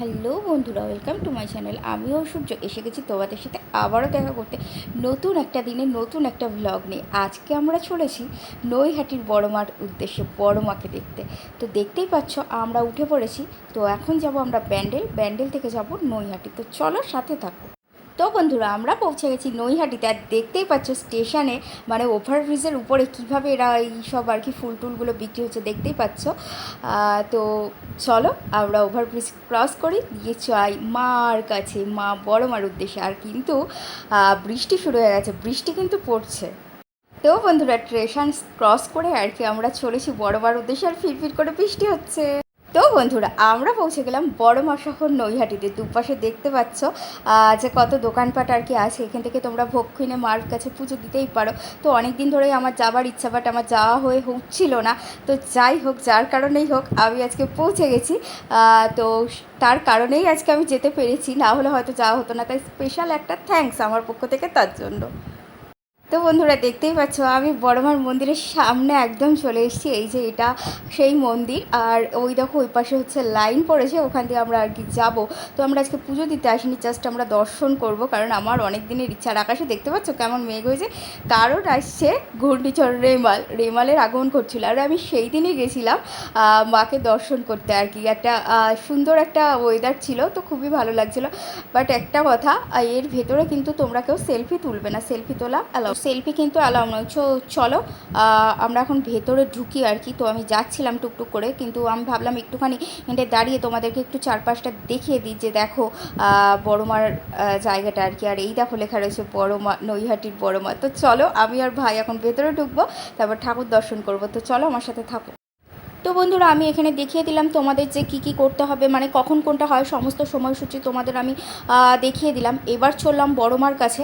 Hello বন্ধুরা, welcome to my channel. আমিও সূর্য, এসে গেছি তোমাদের সাথে আবারও দেখা করতে নতুন একটা দিনে, নতুন একটা ভ্লগ নিয়ে। আজকে আমরা চলেছি নৈহাটির বড় মার উদ্দেশ্যে বড় মাকে দেখতে। তো দেখতেই পাচ্ছ, আমরা উঠে পড়েছি। তো এখন যাব আমরা ব্যান্ডেল ব্যান্ডেল থেকে যাব নৈহাটি। তো চলো সাথে থাকো। তো বন্ধুরা, আমরা পৌঁছে গেছি নৈহাটিতে। আর দেখতেই পাচ্ছ স্টেশনে মানে ওভারব্রিজের উপরে কীভাবে এরা এই সব আর কি ফুল টুলগুলো বিক্রি হচ্ছে দেখতেই পাচ্ছ। তো চলো, আমরা ওভারব্রিজ ক্রস করি গিয়ে চাই মার কাছে, মা বড় মার উদ্দেশ্যে। আর কিন্তু বৃষ্টি শুরু হয়ে গেছে, বৃষ্টি কিন্তু পড়ছে। তো বন্ধুরা, স্টেশন ক্রস করে আর কি আমরা চলেছি বড় মার উদ্দেশ্যে, আর ফিরফির করে বৃষ্টি হচ্ছে। তো বন্ধুরা, আমরা পৌঁছে গেলাম বড় মা শহর নৈহাটিতে। দুপাশে দেখতে পাচ্ছ যে কত দোকানপাট আর কি আছে। এখান থেকে তোমরা ভোগ কিনে মার কাছে পুজো দিতেই পারো। তো অনেক দিন ধরেই আমার যাবার ইচ্ছা বাট আমার যাওয়া হয়ে হচ্ছিল না। তো যাই হোক, যার কারণেই হোক, আমি আজকে পৌঁছে গেছি। তো তার কারণেই আজকে আমি যেতে পেরেছি। না হলে হয়তো যাওয়া হতো না। তাই স্পেশাল একটা থ্যাঙ্কস আমার পক্ষ থেকে তার জন্য। তো বন্ধুরা দেখতেই পাচ্ছ, আমি বড়মার মন্দিরের সামনে একদম চলে এসেছি। এই যে এটা সেই মন্দির। আর ওই দেখো, ওই পাশে হচ্ছে লাইন পড়েছে, ওখান দিয়ে আমরা আর কি যাব। তো আমরা আজকে পুজো দিতে আসিনি, জাস্ট আমরা দর্শন করব, কারণ আমার অনেক দিনের ইচ্ছা। আর আকাশে দেখতে পাচ্ছ কেমন মেঘ হয়েছে? কারণ আসছে ঘূর্ণিঝড় রেমাল। রেমালের আগমন করছিল। আর আমি সেই দিনই গেছিলাম মাকে দর্শন করতে আর কি। একটা সুন্দর একটা ওয়েদার ছিল, তো খুবই ভালো লাগছিল। বাট একটা কথা এর ভেতরে কিন্তু তোমরা কেউ সেলফি তুলবে না। সেলফি তোলা অ্যালাউ সেলফি কিন্তু অ্যালাউ নয়। চো, চলো আমরা এখন ভেতরে ঢুকি আর কি। তো আমি যাচ্ছিলাম টুকটুক করে, কিন্তু আমি ভাবলাম একটুখানি হেঁটে দাঁড়িয়ে তোমাদেরকে একটু চারপাশটা দেখিয়ে দিই যে দেখো বড়মার জায়গাটা আর কি। আর এই দেখো লেখা রয়েছে বড়মা, নৈহাটির বড়মা। তো চলো, আমি আর ভাই এখন ভেতরে ঢুকবো, তারপর ঠাকুর দর্শন করব। তো চলো, আমার সাথে থাকো। তো বন্ধুরা, আমি এখানে দেখিয়ে দিলাম তোমাদের যে কি কি করতে হবে মানে কখন কোনটা হয়, সমস্ত সময়সূচি তোমাদের আমি দেখিয়ে দিলাম। এবার চললাম বড়মার কাছে।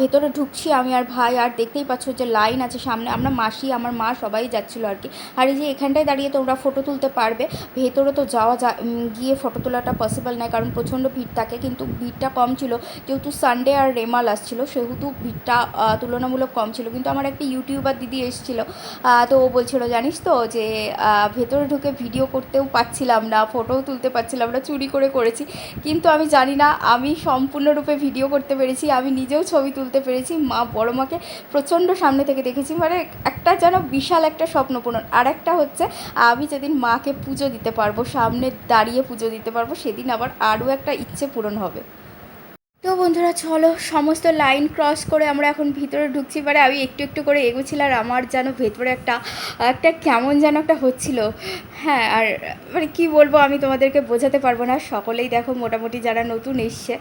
ভেতরে ঢুকছি আমি আর ভাই, আর দেখতেই পাচ্ছ যে লাইন আছে সামনে। আমরা মাসি, আমার মা সবাই যাচ্ছিল আর কি। আর এই যে এখানটায় দাঁড়িয়ে তোমরা ফটো তুলতে পারবে, ভেতরে তো যাওয়া যা গিয়ে ফটো তোলাটা পসিবল নয়, কারণ প্রচণ্ড ভিড় থাকে। কিন্তু ভিড়টা কম ছিল, যেহেতু সানডে আর রেমাল আসছিল, সেহেতু ভিড়টা তুলনামূলক কম ছিল। কিন্তু আমার একটা ইউটিউবার দিদি এসেছিল তো ও বলছিল, জানিস তো যে ভেতরে ঢুকে ভিডিও করতেও পাচ্ছিলাম না ফটোও তুলতে পারছিলাম না, চুরি করে করেছি। কিন্তু আমি জানি না, আমি সম্পূর্ণরূপে ভিডিও করতে পেরেছি, আমি নিজেও ছবি তুলতে পেরেছি, মা বড় মাকে প্রচণ্ড সামনে থেকে দেখেছি মানে একটা যেন বিশাল একটা স্বপ্ন পূরণ আর একটা হচ্ছে, আমি যেদিন মাকে পুজো দিতে পারব, সামনে দাঁড়িয়ে পুজো দিতে পারব, সেদিন আবার আরও একটা ইচ্ছে পূরণ হবে। তো বন্ধুরা, চলো সমস্ত লাইন ক্রস করে আমরা এখন ভিতরে ঢুকছি। পারে আমি একটু একটু করে এগোছিলাম আর আমার যেন ভেতরে একটা একটা কেমন যেন একটা হচ্ছিল। হ্যাঁ আর মানে কী বলব আমি তোমাদেরকে বোঝাতে পারব না। সকলেই দেখো মোটামুটি যারা নতুন এসছে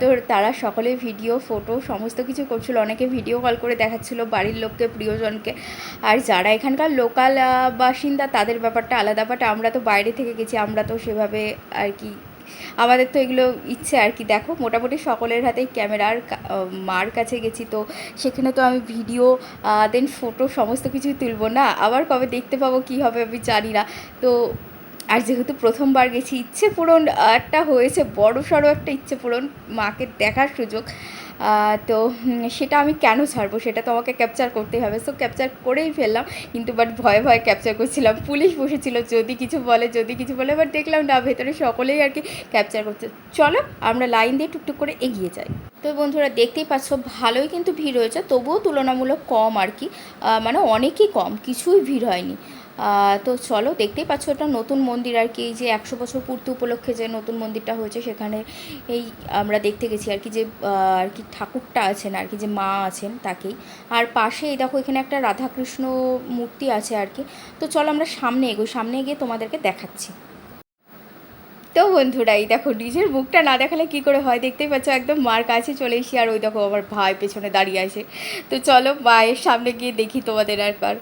তো তারা সকলে ভিডিও ফটো সমস্ত কিছু করছিল। অনেকে ভিডিও কল করে দেখাচ্ছিল বাড়ির লোককে, প্রিয়জনকে। আর যারা এখানকার লোকাল বাসিন্দা তাদের ব্যাপারটা আলাদা। বাট আমরা তো বাইরে থেকে গেছি, আমরা তো সেভাবে আর কি আমাদের তো এগুলো ইচ্ছে আর কি। দেখো, মোটামুটি সকলের হাতেই ক্যামেরার মার কাছে গেছি তো সেখানে তো আমি ভিডিও দেন ফটো সমস্ত কিছুই তুলবো না। আবার কবে দেখতে পাবো, কি হবে আমি জানি না। তো আর যেহেতু প্রথমবার গেছি, ইচ্ছে পূরণ একটা হয়েছে বড় সড়ো একটা ইচ্ছে পূরণ, মাকে দেখার সুযোগ। তো সেটা আমি কেন ছাড়বো? সেটা তো আমাকে ক্যাপচার করতেই হবে। সো ক্যাপচার করেই ফেললাম। কিন্তু বাট ভয়ে ভয়ে ক্যাপচার করছিলাম। পুলিশ বসেছিল। যদি কিছু বলে, যদি কিছু বলে বাট দেখলাম না, ভেতরে সকলেই আর কি ক্যাপচার করছে। চলো, আমরা লাইন দিয়ে টুকটুক করে এগিয়ে যাই। তো বন্ধুরা, দেখতেই পাচ্ছ, ভালোই কিন্তু ভিড় হয়েছে। তবুও তুলনামূলক কম আর কি। মানে অনেকই কম। কিছুই ভিড় হয়নি। তো চলো, দেখতেই পাচ্ছ এটা নতুন মন্দির আর কি, এই যে একশো বছর পূর্তি উপলক্ষে যে নতুন মন্দিরটা হয়েছে, সেখানে এই আমরা দেখতে গেছি আর কি যে আর কি ঠাকুরটা আছেন আর কি, যে মা আছেন তাকেই। আর পাশে এই দেখো এখানে একটা রাধাকৃষ্ণ মূর্তি আছে আর কি। তো চলো আমরা সামনে এগোই, সামনে গিয়ে তোমাদেরকে দেখাচ্ছি। তো বন্ধুরা, এই দেখো নিজের মুখটা না দেখালে কি করে হয়, দেখতেই পাচ্ছ একদম মার কাছে চলে এসি আর ওই দেখো আমার ভাই পেছনে দাঁড়িয়ে আছে। তো চলো মায়ের সামনে গিয়ে দেখি তোমাদের একবার।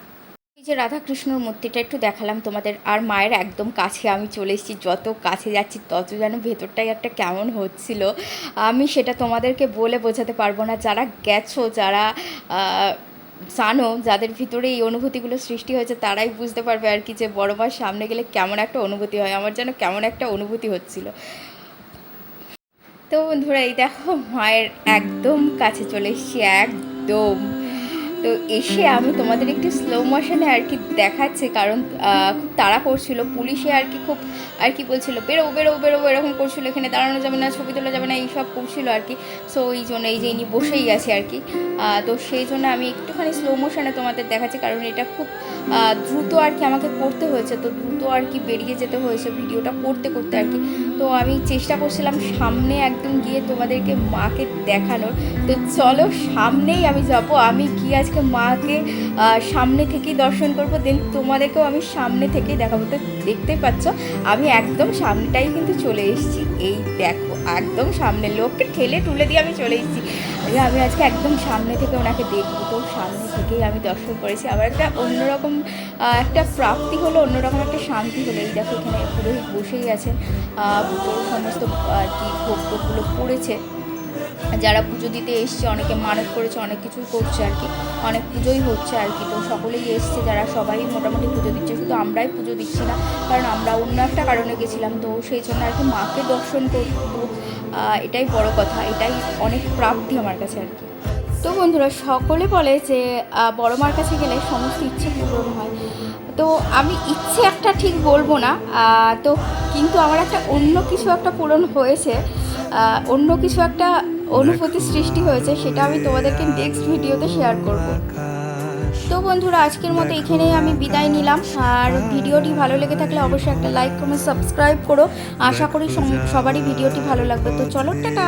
যে রাধাকৃষ্ণর মূর্তিটা একটু দেখালাম তোমাদের। আর মায়ের একদম কাছে আমি চলে এসেছি, যত কাছে যাচ্ছি তত যেন ভেতরটাই একটা কেমন হচ্ছিল। আমি সেটা তোমাদেরকে বলে বোঝাতে পারব না। যারা গেছো, যারা জানো, যাদের ভিতরে এই অনুভূতিগুলো সৃষ্টি হয়েছে, তারাই বুঝতে পারবে আর কি যে বড় মার সামনে গেলে কেমন একটা অনুভূতি হয়, আমার যেন কেমন একটা অনুভূতি হচ্ছিল। তো বন্ধুরা, এই দেখো, মায়ের একদম কাছে চলে এসেছি, একদম। তো এসে আমি তোমাদের একটু স্লো মোশনে আর কি দেখাচ্ছে, কারণ খুব তাড়া করছিল। পুলিশে আর কি খুব, আর কি বলছিল বেরো বেরো বেরো এরকম করছিল। এখানে দাঁড়ানো যাবে না, ছবি তোলা যাবে না, এইসব করছিল আর কি। সো এই জন্য এই যে ইনি বসেই আছে আর কি। তো সেই জন্য আমি একটুখানি স্লো মোশনে তোমাদের দেখাচ্ছি, কারণ এটা খুব দ্রুত আর কি আমাকে করতে হয়েছে। তো দ্রুত আর কি বেরিয়ে যেতে হয়েছে ভিডিওটা করতে করতে আর কি। তো আমি চেষ্টা করছিলাম সামনে একদম গিয়ে তোমাদেরকে মাকে দেখানোর। তো চলো সামনেই আমি যাব। আমি গিয়ে আজকে মাকে সামনে থেকেই দর্শন করব। দেন তোমাদেরকেও আমি সামনে থেকেই দেখাবো। তো দেখতেই পাচ্ছ, আমি একদম সামনেটাই কিন্তু চলে এসেছি। এই দেখো, একদম সামনে লোককে ঠেলে টুলে দিয়ে আমি চলে এসেছি। আমি আজকে একদম সামনে থেকে ওনাকে দেখব। তো সামনে থেকেই আমি দর্শন করেছি। আবার একটা অন্যরকম একটা প্রাপ্তি হলো, অন্যরকম একটা শান্তি হলো। এই দেখো, এখানে পুরোহিত বসেই আছেন। সমস্ত আর কি ভোগ টোগগুলো পড়েছে। যারা পুজো দিতে এসছে, অনেকে মানত করেছে, অনেক কিছুই করছে আর কি। অনেক পুজোই হচ্ছে আর কি। তো সকলেই এসছে, যারা সবাই মোটামুটি পুজো দিচ্ছে। শুধু আমরাই পুজো দিচ্ছি না, কারণ আমরা অন্য একটা কারণে গেছিলাম। তো সেই জন্য আর কি মাকে দর্শন করব এটাই বড় কথা। এটাই অনেক প্রাপ্তি আমার কাছে আর কি। তো বন্ধুরা, সকলে বলে যে বড় মার কাছে গেলে সমস্ত ইচ্ছে পূরণ হয়। তো আমি ইচ্ছে একটা ঠিক বলব না তো কিন্তু আমার একটা অন্য কিছু একটা পূরণ হয়েছে। অন্য কিছু একটা অনুভূতি সৃষ্টি হয়েছে সেটা আমি তোমাদেরকে নেক্সট ভিডিওতে শেয়ার করব। তো বন্ধুরা আজকের মতো এখানেই আমি বিদায় নিলাম। আর ভিডিওটি ভালো লেগে থাকলে অবশ্যই একটা লাইক কমেন্ট সাবস্ক্রাইব করো। আশা করি সবারই ভিডিওটি ভালো লাগবে। তো চলো টাটা!